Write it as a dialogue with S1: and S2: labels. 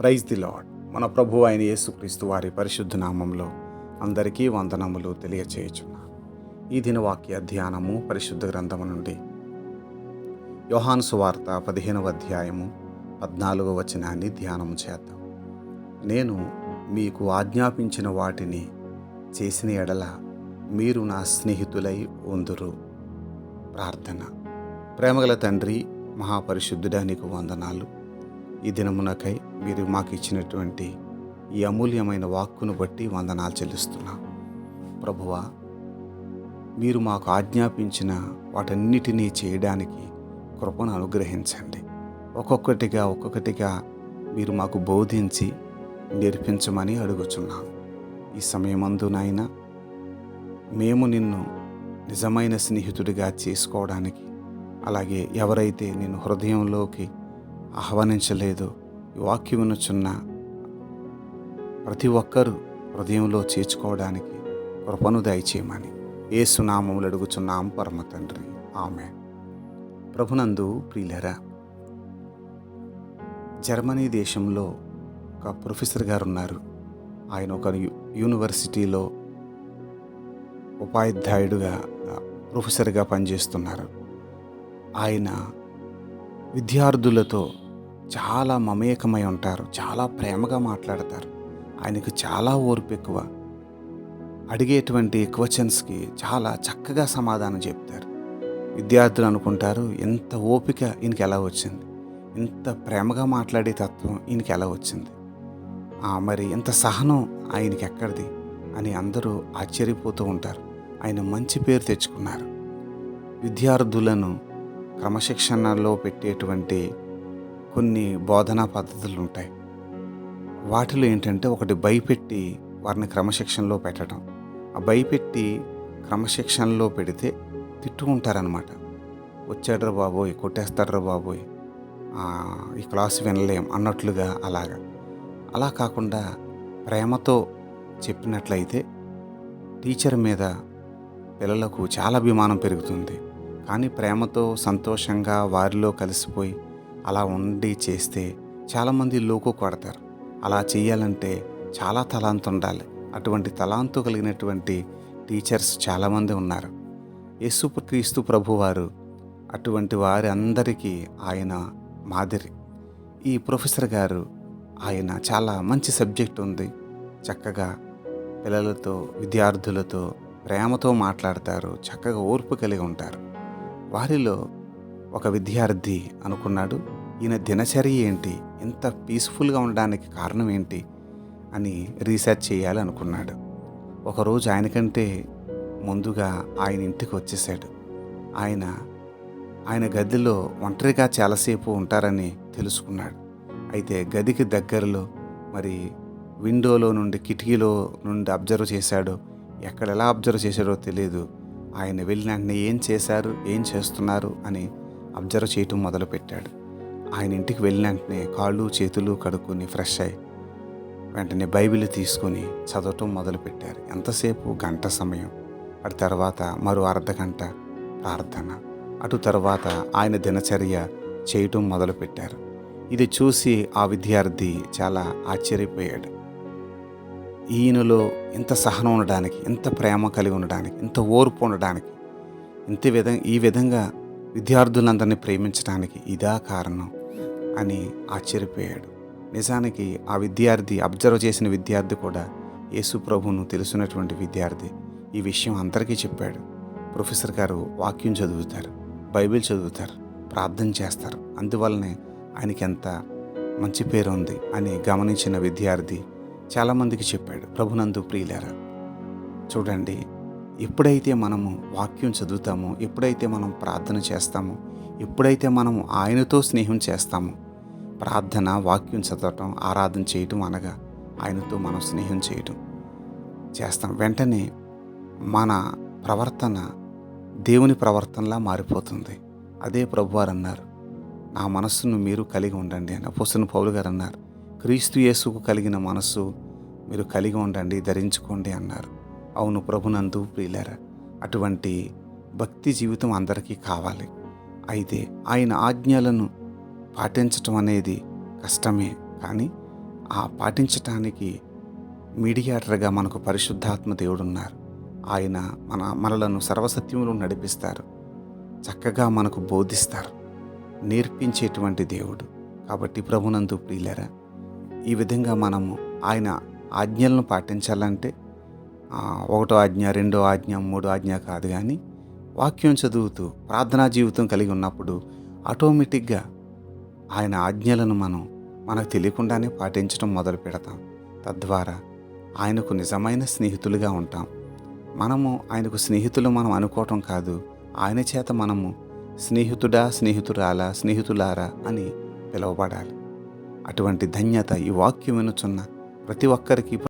S1: Praise the lord మన ప్రభు అయిన యేసుక్రీస్తు వారి పరిశుద్ధ నామంలో అందరికీ వందనములు తెలియచేయుచున్నాను ఈ దినవాక్య ధ్యానము పరిశుద్ధ గ్రంథము నుండి యోహాను సువార్త పదిహేనవ అధ్యాయము పద్నాలుగవ వచనాన్ని ధ్యానము చేద్దాం. నేను మీకు ఆజ్ఞాపించిన వాటిని చేసిన ఎడల మీరు నా స్నేహితులై ఉందురు. ప్రార్థన. ప్రేమగల తండ్రి మహాపరిశుద్ధుడానికి వందనాలు. ఈ దినమునకై మీరు మాకు ఇచ్చినటువంటి ఈ అమూల్యమైన వాక్కును బట్టి వందనాలు చెల్లిస్తున్నా. ప్రభువా మీరు మాకు ఆజ్ఞాపించిన వాటన్నిటినీ చేయడానికి కృపను అనుగ్రహించండి. ఒక్కొక్కటిగా ఒక్కొక్కటిగా మీరు మాకు బోధించి నేర్పించమని అడుగుచున్నాను ఈ సమయమందునైనా మేము నిన్ను నిజమైన స్నేహితుడిగా చేసుకోవడానికి అలాగే ఎవరైతే నేను హృదయంలోకి ఆహ్వానించలేదో వాక్యమునుచున్న ప్రతి ఒక్కరూ హృదయంలో చేర్చుకోవడానికి కృపను దయచేయమని ఏసునామములు అడుగుచున్నాం పరమ తండ్రి. ఆమె ప్రభునందు ప్రియులరా జర్మనీ దేశంలో ఒక ప్రొఫెసర్ గారు ఉన్నారు ఆయన ఒక యూనివర్సిటీలో ఉపాధ్యాయుడుగా ప్రొఫెసర్గా పనిచేస్తున్నారు. ఆయన విద్యార్థులతో చాలా మమేకమై ఉంటారు చాలా ప్రేమగా మాట్లాడతారు. ఆయనకు చాలా ఓర్పు ఎక్కువ. అడిగేటువంటి క్వశ్చన్స్కి చాలా చక్కగా సమాధానం చెప్తారు. విద్యార్థులు అనుకుంటారు ఎంత ఓపిక ఈయనకి ఎలా వచ్చింది? ఇంత ప్రేమగా మాట్లాడే తత్వం ఈయనకి ఎలా వచ్చింది? ఆ, మరి ఇంత సహనం ఆయనకి ఎక్కడిది? అని అందరూ ఆశ్చర్యపోతూ ఉంటారు. ఆయన మంచి పేరు తెచ్చుకున్నారు. విద్యార్థులను క్రమశిక్షణలో పెట్టేటువంటి కొన్ని బోధనా పద్ధతులు ఉంటాయి. వాటిలో ఏంటంటే ఒకటి భయపెట్టి వారిని క్రమశిక్షణలో పెట్టడం. ఆ భయపెట్టి క్రమశిక్షణలో పెడితే తిట్టుకుంటారనమాట వచ్చాడ్రా బాబోయ్ కొట్టేస్తాడ్రా బాబోయ్ ఈ క్లాస్ వినలేం అన్నట్లుగా అలాగా. అలా కాకుండా ప్రేమతో చెప్పినట్లయితే టీచర్ మీద పిల్లలకు చాలా అభిమానం పెరుగుతుంది. కానీ ప్రేమతో సంతోషంగా వారిలో కలిసిపోయి అలా ఉండి చేస్తే చాలామంది లోకు కొడతారు. అలా చేయాలంటే చాలా తలాంతు ఉండాలి. అటువంటి తలాంతు కలిగినటువంటి టీచర్స్ చాలామంది ఉన్నారు. యేసు క్రీస్తు ప్రభువారు అటువంటి వారి అందరికీ ఆయన మాదిరి. ఈ ప్రొఫెసర్ గారు ఆయన చాలా మంచి సబ్జెక్ట్ ఉంది. చక్కగా పిల్లలతో విద్యార్థులతో ప్రేమతో మాట్లాడతారు. చక్కగా ఓర్పు కలిగి ఉంటారు. వారిలో ఒక విద్యార్థి అనుకున్నాడు. ఈయన దినచర్య ఏంటి? ఇంత పీస్ఫుల్గా ఉండడానికి కారణం ఏంటి? అని రీసెర్చ్ చేయాలనుకున్నాడు ఒకరోజు ఆయనకంటే ముందుగా ఆయన ఇంటికి వచ్చేసాడు ఆయన ఆయన గదిలో ఒంటరిగా చాలాసేపు ఉంటారని తెలుసుకున్నాడు. అయితే గదికి దగ్గరలో మరి విండోలో నుండి కిటికీలో నుండి అబ్జర్వ్ చేశాడో ఎక్కడ ఎలా అబ్జర్వ్ చేశాడో తెలియదు. ఆయన వెళ్ళిన వెంటనే ఏం చేశారు? ఏం చేస్తున్నారు? అని అబ్జర్వ్ చేయటం మొదలుపెట్టాడు. ఆయన ఇంటికి వెళ్ళిన వెంటనే కాళ్ళు చేతులు కడుక్కొని ఫ్రెష్ అయ్యి వెంటనే బైబిల్ తీసుకొని చదవటం మొదలుపెట్టారు. ఎంతసేపు? గంట సమయం. అటు తర్వాత మరో అర్ధ గంట ప్రార్థన. అటు తర్వాత ఆయన దినచర్య చేయటం మొదలుపెట్టారు. ఇది చూసి ఆ విద్యార్థి చాలా ఆశ్చర్యపోయాడు. ఈయనలో ఇంత సహనం ఉండడానికి ఇంత ప్రేమ కలిగి ఉండడానికి ఇంత ఓర్పు ఉండడానికి ఇంత విధ ఈ విధంగా విద్యార్థులందరినీ ప్రేమించడానికి ఇదా కారణం? అని ఆశ్చర్యపోయాడు. నిజానికి ఆ విద్యార్థి అబ్జర్వ్ చేసిన విద్యార్థి కూడా యేసు ప్రభువును తెలుసున్నటువంటి విద్యార్థి. ఈ విషయం అందరికీ చెప్పాడు. ప్రొఫెసర్ గారు వాక్యం చదువుతారు బైబిల్ చదువుతారు ప్రార్థన చేస్తారు. అందువల్లనే ఆయనకి ఎంత మంచి పేరు ఉంది అని గమనించిన విద్యార్థి చాలామందికి చెప్పాడు. ప్రభునందు ప్రియులారా చూడండి ఎప్పుడైతే మనము వాక్యం చదువుతామో ఎప్పుడైతే మనం ప్రార్థన చేస్తామో ఎప్పుడైతే మనము ఆయనతో స్నేహం చేస్తామో ప్రార్థన వాక్యం చదవటం ఆరాధన చేయటం అనగా ఆయనతో మనం స్నేహం చేయటం. చేస్తాం. వెంటనే మన ప్రవర్తన దేవుని ప్రవర్తనలా మారిపోతుంది. అదే ప్రభువారు అన్నారు నా మనస్సును మీరు కలిగి ఉండండి అని పుసన పౌలు గారు అన్నారు క్రీస్తు యేసుకు కలిగిన మనస్సు మీరు కలిగి ఉండండి ధరించుకోండి అన్నారు. అవును ప్రభునందు ప్రియులారా అటువంటి భక్తి జీవితం అందరికీ కావాలి. అయితే ఆయన ఆజ్ఞలను పాటించటం అనేది కష్టమే. కానీ ఆ పాటించటానికి మీడియేటర్గా మనకు పరిశుద్ధాత్మ దేవుడు ఉన్నారు ఆయన మన మనలను సర్వసత్యంలో నడిపిస్తారు. చక్కగా మనకు బోధిస్తారు. నేర్పించేటువంటి దేవుడు. కాబట్టి ప్రభునందు ప్రియులరా ఈ విధంగా మనము ఆయన ఆజ్ఞలను పాటించాలంటే ఒకటో ఆజ్ఞ రెండో ఆజ్ఞ మూడో ఆజ్ఞ కాదు కానీ వాక్యం చదువుతూ ప్రార్థనా జీవితం కలిగి ఉన్నప్పుడు ఆటోమేటిక్గా ఆయన ఆజ్ఞలను మనం మనకు తెలియకుండానే పాటించడం మొదలు పెడతాం. తద్వారా ఆయనకు నిజమైన స్నేహితులుగా ఉంటాం. మనము ఆయనకు స్నేహితులు మనం అనుకోవటం కాదు. ఆయన చేత మనము స్నేహితుడా స్నేహితురాలా స్నేహితులారా అని పిలువబడాలి. అటువంటి ధన్యత ఈ వాక్యం వినుచున్న ప్రతి ఒక్కరికి